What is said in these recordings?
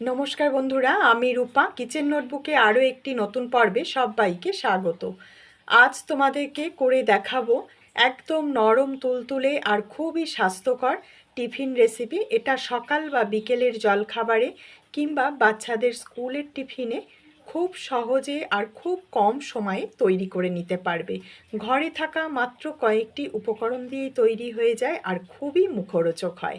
নমস্কার বন্ধুরা, আমি রূপা। কিচেন নোটবুকে আরও একটি নতুন পর্বে সবাইকে স্বাগত। আজ তোমাদেরকে করে দেখাবো একদম নরম তুলতুলে আর খুবই স্বাস্থ্যকর টিফিন রেসিপি। এটা সকাল বা বিকেলের জলখাবারে কিংবা বাচ্চাদের স্কুলের টিফিনে খুব সহজে আর খুব কম সময়ে তৈরি করে নিতে পারবে। ঘরে থাকা মাত্র কয়েকটি উপকরণ দিয়েই তৈরি হয়ে যায় আর খুবই মুখরোচক হয়।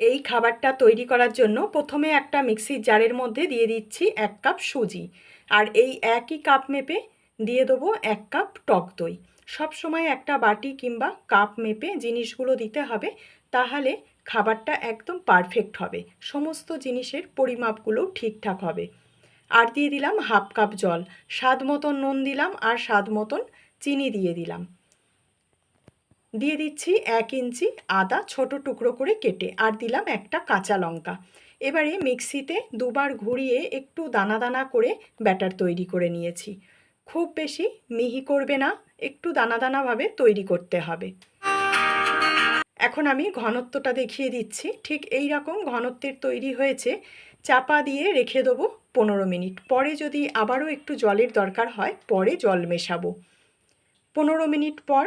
এই খাবারটা তৈরি করার জন্য প্রথমে একটা মিক্সির জারের মধ্যে দিয়ে দিচ্ছি এক কাপ সুজি। আর এই একই কাপ মেপে দিয়ে দেবো এক কাপ টক দই। সব সময় একটা বাটি কিংবা কাপ মেপে জিনিসগুলো দিতে হবে, তাহলে খাবারটা একদম পারফেক্ট হবে। সমস্ত জিনিসের পরিমাপগুলো ঠিকঠাক হবে। আর দিয়ে দিলাম হাফ কাপ জল। স্বাদ মতন নুন দিলাম আর স্বাদ মতন চিনি দিয়ে দিলাম। দিয়ে দিচ্ছি এক ইঞ্চি আদা ছোট টুকরো করে কেটে আর দিলাম একটা কাঁচা লঙ্কা। এবারে মিক্সিতে দুবার ঘুরিয়ে একটু দানা দানা করে ব্যাটার তৈরি করে নিয়েছি। খুব বেশি মিহি করবে না, একটু দানা দানাভাবে তৈরি করতে হবে। এখন আমি ঘনত্বটা দেখিয়ে দিচ্ছি। ঠিক এই রকম ঘনত্বের তৈরি হয়েছে। চাপা দিয়ে রেখে দেবো পনেরো মিনিট। পরে যদি আবারও একটু জলের দরকার হয়, পরে জল মেশাবো। পনেরো মিনিট পর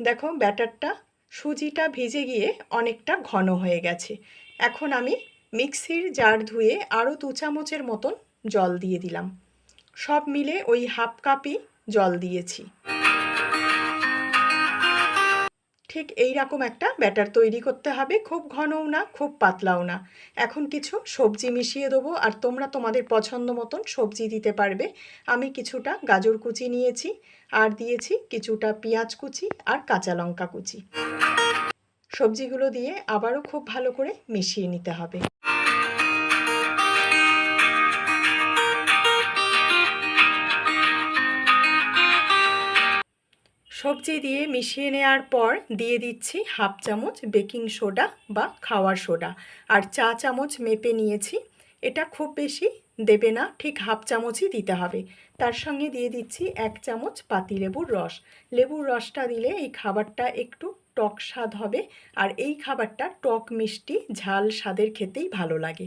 দেখো ব্যাটারটা সুজিটা ভিজে গিয়ে অনেকটা ঘন হয়ে গেছে। এখন আমি মিক্সির জার ধুয়ে আরও দু চামচের মতন জল দিয়ে দিলাম। সব মিলে ওই হাফ কাপই জল দিয়েছি। ঠিক এই রকম একটা ব্যাটার তৈরি করতে হবে, খুব ঘনও না, খুব পাতলাও না। এখন কিছু সবজি মিশিয়ে দেবো আর তোমরা তোমাদের পছন্দ মতন সবজি দিতে পারবে। আমি কিছুটা গাজর কুচি নিয়েছি আর দিয়েছি কিছুটা পেঁয়াজ কুচি আর কাঁচা লঙ্কা কুচি। সবজিগুলো দিয়ে আবারও খুব ভালো করে মিশিয়ে নিতে হবে। সবজি দিয়ে মিশিয়ে নেওয়ার পর দিয়ে দিচ্ছি হাফ চামচ বেকিং সোডা বা খাওয়ার সোডা। আর চা চামচ মেপে নিয়েছি। এটা খুব বেশি দেবে না, ঠিক হাফ চামচই দিতে হবে। তার সঙ্গে দিয়ে দিচ্ছি এক চামচ পাতি লেবুর রস। লেবুর রসটা দিলে এই খাবারটা একটু টক স্বাদ হবে। আর এই খাবারটা টক মিষ্টি, ঝাল স্বাদের খেতেই ভালো লাগে।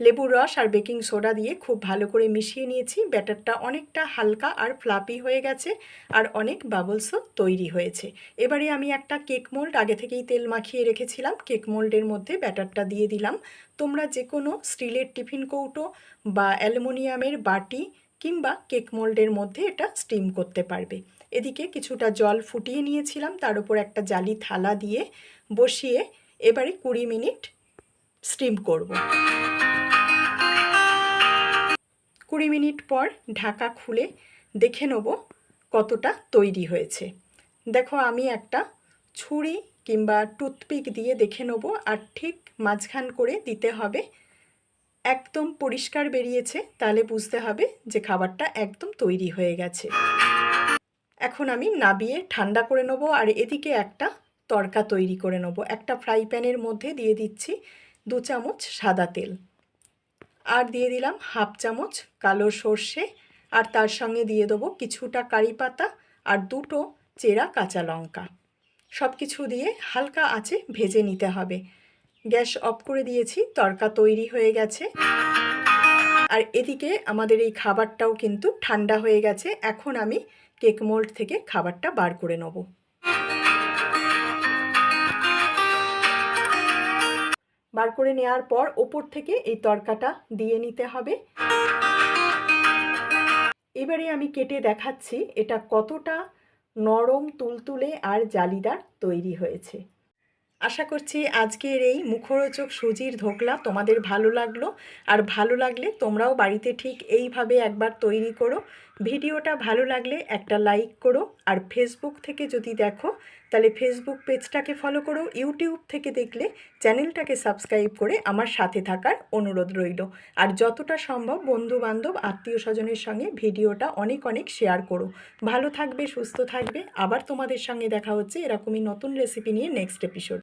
লেবুর রস আর বেকিং সোডা দিয়ে খুব ভালো করে মিশিয়ে নিয়েছি। ব্যাটারটা অনেকটা হালকা আর ফ্লাপি হয়ে গেছে আর অনেক বাবলসও তৈরি হয়েছে। এবারে আমি একটা কেক মোল্ড আগে থেকেই তেল মাখিয়ে রেখেছিলাম। কেক মোল্ডের মধ্যে ব্যাটারটা দিয়ে দিলাম। তোমরা যে কোনো স্টিলের টিফিন কৌটো বা অ্যালুমিনিয়ামের বাটি কিংবা কেক মোল্ডের মধ্যে এটা স্টিম করতে পারবে। এদিকে কিছুটা জল ফুটিয়ে নিয়েছিলাম। তার উপর একটা জালি থালা দিয়ে বসিয়ে এবারে কুড়ি মিনিট স্টিম করব। কুড়ি মিনিট পর ঢাকা খুলে দেখে নেব কতটা তৈরি হয়েছে। দেখো, আমি একটা ছুরি কিংবা টুথপিক দিয়ে দেখে নেব আর ঠিক মাঝখান করে দিতে হবে। একদম পরিষ্কার বেরিয়েছে, তাহলে বুঝতে হবে যে খাবারটা একদম তৈরি হয়ে গেছে। এখন আমি নাবিয়ে ঠান্ডা করে নেব আর এদিকে একটা তরকা তৈরি করে নেব। একটা ফ্রাই প্যানের মধ্যে দিয়ে দিচ্ছি দু চামচ সাদা তেল। আর দিয়ে দিলাম হাফ চামচ কালো সর্ষে, আর তার সঙ্গে দিয়ে দেবো কিছুটা কারি পাতা আর দুটো চেরা কাঁচা লঙ্কা। সব কিছু দিয়ে হালকা আঁচে ভেজে নিতে হবে। গ্যাস অফ করে দিয়েছি, তরকা তৈরি হয়ে গেছে। আর এদিকে আমাদের এই খাবারটাও কিন্তু ঠান্ডা হয়ে গেছে, এখন আমি কেক মোল্ড থেকে খাবারটা বার করে নেব। বার করে নেওয়ার পর ওপর থেকে এই তরকাটা দিয়ে নিতে হবে। এবারে আমি কেটে দেখাচ্ছি এটা কতটা নরম, তুলতুলে আর জালিদার তৈরি হয়েছে। আশা করছি আজকের এই মুখরোচক সুজির ধোকলা তোমাদের ভালো লাগল। আর ভালো লাগলে তোমরাও বাড়িতে ঠিক এইভাবে একবার তৈরি করো। ভিডিওটা ভালো লাগলে একটা লাইক করো। আর ফেসবুক থেকে যদি দেখো, তাহলে ফেসবুক পেজটাকে ফলো করো। ইউটিউব থেকে দেখলে চ্যানেলটাকে সাবস্ক্রাইব করে আমার সাথে থাকার অনুরোধ রইল। আর যতটা সম্ভব বন্ধু বান্ধব আত্মীয় স্বজনের সঙ্গে ভিডিওটা অনেক অনেক শেয়ার করো। ভালো থাকবে, সুস্থ থাকবে। আবার তোমাদের সঙ্গে দেখা হচ্ছে এরকমই নতুন রেসিপি নিয়ে নেক্সট এপিসোড